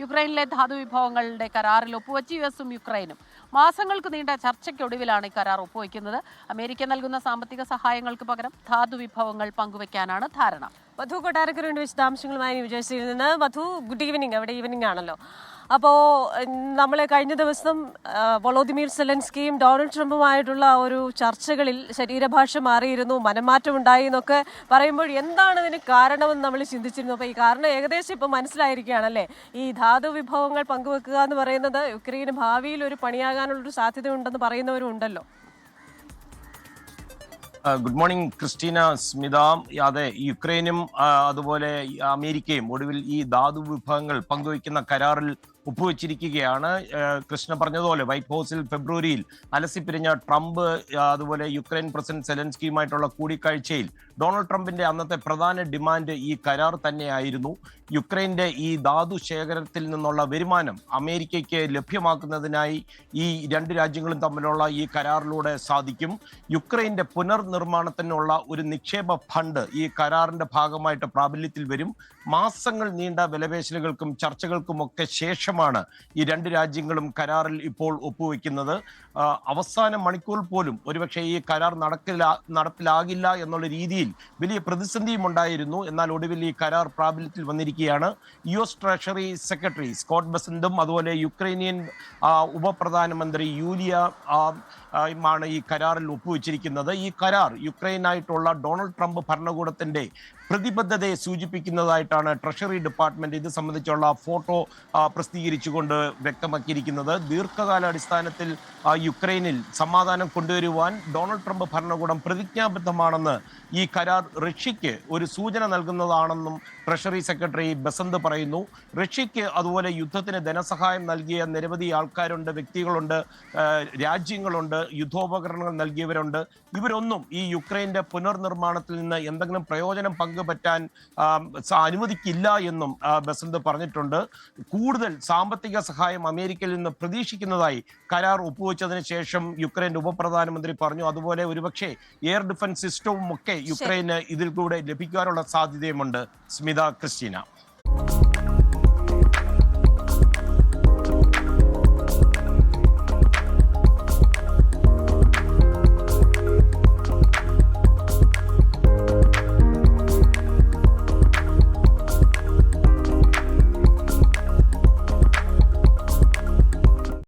യുക്രൈനിലെ ധാതു വിഭവങ്ങളുടെ കരാറിൽ ഒപ്പുവെച്ച് യു എസും യുക്രൈനും മാസങ്ങൾക്ക് നീണ്ട ചർച്ചയ്ക്കൊടുവിലാണ് ഈ കരാർ ഒപ്പുവയ്ക്കുന്നത് അമേരിക്ക നൽകുന്ന സാമ്പത്തിക സഹായങ്ങൾക്ക് പകരം ധാതു വിഭവങ്ങൾ പങ്കുവയ്ക്കാനാണ് ധാരണ. മധു കൊട്ടാരക്കരയുടെ വിശദാംശങ്ങളുമായി ന്യൂജേഴ്സിയിൽ നിന്ന് മധു ഗുഡ് ഈവനിങ് അവിടെ ഈവനിങ് ആണല്ലോ. അപ്പോൾ നമ്മൾ കഴിഞ്ഞ ദിവസം വളോദിമീർ സെലൻസ്കിയും ഡൊണാൾഡ് ട്രംപുമായിട്ടുള്ള ഒരു ചർച്ചകളിൽ ശരീരഭാഷ മാറിയിരുന്നു മനംമാറ്റം ഉണ്ടായി എന്നൊക്കെ പറയുമ്പോൾ എന്താണ് ഇതിന് കാരണമെന്ന് നമ്മൾ ചിന്തിച്ചിരുന്നു. അപ്പോൾ ഈ കാരണം ഏകദേശം ഇപ്പോൾ മനസ്സിലായിരിക്കുകയാണല്ലേ? ഈ ധാതു വിഭവങ്ങൾ പങ്കുവെക്കുക എന്ന് പറയുന്നത് യുക്രൈന് ഭാവിയിൽ ഒരു പണിയാകാനുള്ളൊരു സാധ്യതയുണ്ടെന്ന് പറയുന്നവരും ഉണ്ടല്ലോ. ഗുഡ് മോർണിംഗ് ക്രിസ്റ്റീന സ്മിത അതെ യുക്രൈനും അതുപോലെ അമേരിക്കയും ഒടുവിൽ ഈ ധാതു വിഭവങ്ങൾ പങ്കുവയ്ക്കുന്ന കരാറിൽ ഒപ്പുവെച്ചിരിക്കുകയാണ്. കൃഷ്ണ പറഞ്ഞതുപോലെ വൈറ്റ് ഹൗസിൽ ഫെബ്രുവരിയിൽ അലസിപ്പിരിഞ്ഞ ട്രംപ് അതുപോലെ യുക്രൈൻ പ്രസിഡന്റ് സെലൻസ്കിയുമായിട്ടുള്ള കൂടിക്കാഴ്ചയിൽ ഡൊണാൾഡ് ട്രംപിന്റെ അന്നത്തെ പ്രധാന ഡിമാൻഡ് ഈ കരാർ തന്നെയായിരുന്നു. യുക്രൈന്റെ ഈ ധാതു ശേഖരത്തിൽ നിന്നുള്ള വരുമാനം അമേരിക്കയ്ക്ക് ലഭ്യമാക്കുന്നതിനായി ഈ രണ്ട് രാജ്യങ്ങളും തമ്മിലുള്ള ഈ കരാറിലൂടെ സാധിക്കും. യുക്രൈന്റെ പുനർനിർമ്മാണത്തിനുള്ള ഒരു നിക്ഷേപ ഫണ്ട് ഈ കരാറിന്റെ ഭാഗമായിട്ട് പ്രാബല്യത്തിൽ വരും. മാസങ്ങൾ നീണ്ട വിലപേശലുകൾക്കും ചർച്ചകൾക്കുമൊക്കെ ശേഷമാണ് ഈ രണ്ട് രാജ്യങ്ങളും കരാറിൽ ഇപ്പോൾ ഒപ്പുവെക്കുന്നത്. അവസാന മണിക്കൂർ പോലും ഒരുപക്ഷെ ഈ കരാർ നടക്കില്ല നടപ്പിലാകില്ല എന്നുള്ള രീതിയിൽ വലിയ പ്രതിസന്ധിയും ഉണ്ടായിരുന്നു. എന്നാൽ ഒടുവിൽ ഈ കരാർ പ്രാബല്യത്തിൽ വന്നിരിക്കുകയാണ്. U S treasury secretary Scott ബസന്തും അതുപോലെ യുക്രൈനിയൻ ഉപപ്രധാനമന്ത്രി യൂലിയ ആ, ഈ കരാറിൽ ഒപ്പുവെച്ചിരിക്കുന്നത്. ഈ കരാർ യുക്രൈനായിട്ടുള്ള ഡൊണാൾഡ് ട്രംപ് ഭരണകൂടത്തിന്റെ പ്രതിബദ്ധതയെ സൂചിപ്പിക്കുന്നതായിട്ടാണ് ട്രഷറി ഡിപ്പാർട്ട്മെന്റ് ഇത് സംബന്ധിച്ചുള്ള ഫോട്ടോ ആ, പ്രസിദ്ധീകരിച്ചുകൊണ്ട് വ്യക്തമാക്കിയിരിക്കുന്നത് ദീർഘകാലാടിസ്ഥാനത്തിൽ യുക്രൈനിൽ സമാധാനം കൊണ്ടുവരുവാൻ ഡൊണാൾഡ് ട്രംപ് ഭരണകൂടം പ്രതിജ്ഞാബദ്ധമാണെന്ന് ഈ കരാർ റഷ്യയ്ക്ക് ഒരു സൂചന നൽകുന്നതാണെന്നും ട്രഷറി സെക്രട്ടറി ബസന്ത് പറയുന്നു. റഷ്യയ്ക്ക് അതുപോലെ യുദ്ധത്തിന് ധനസഹായം നൽകിയ നിരവധി ആൾക്കാരുണ്ട് വ്യക്തികളുണ്ട് രാജ്യങ്ങളുണ്ട് യുദ്ധോപകരണങ്ങൾ നൽകിയവരുണ്ട്. ഇവരൊന്നും ഈ യുക്രൈന്റെ പുനർനിർമ്മാണത്തിൽ നിന്ന് എന്തെങ്കിലും പ്രയോജനം പങ്കുപറ്റാൻ അനുവദിക്കില്ല എന്നും ബസന്ത് പറഞ്ഞിട്ടുണ്ട്. കൂടുതൽ സാമ്പത്തിക സഹായം അമേരിക്കയിൽ നിന്ന് പ്രതീക്ഷിക്കുന്നതായി കരാർ ഒപ്പുവെച്ചതിന് ശേഷം യുക്രൈൻ ഉപപ്രധാനമന്ത്രി പറഞ്ഞു. അതുപോലെ ഒരുപക്ഷെ എയർ ഡിഫൻസ് സിസ്റ്റവും ഒക്കെ യുക്രൈന് ഇതിൽ കൂടെ ലഭിക്കാനുള്ള സാധ്യതയുമുണ്ട്. സ്മിത ക്രിസ്റ്റീന.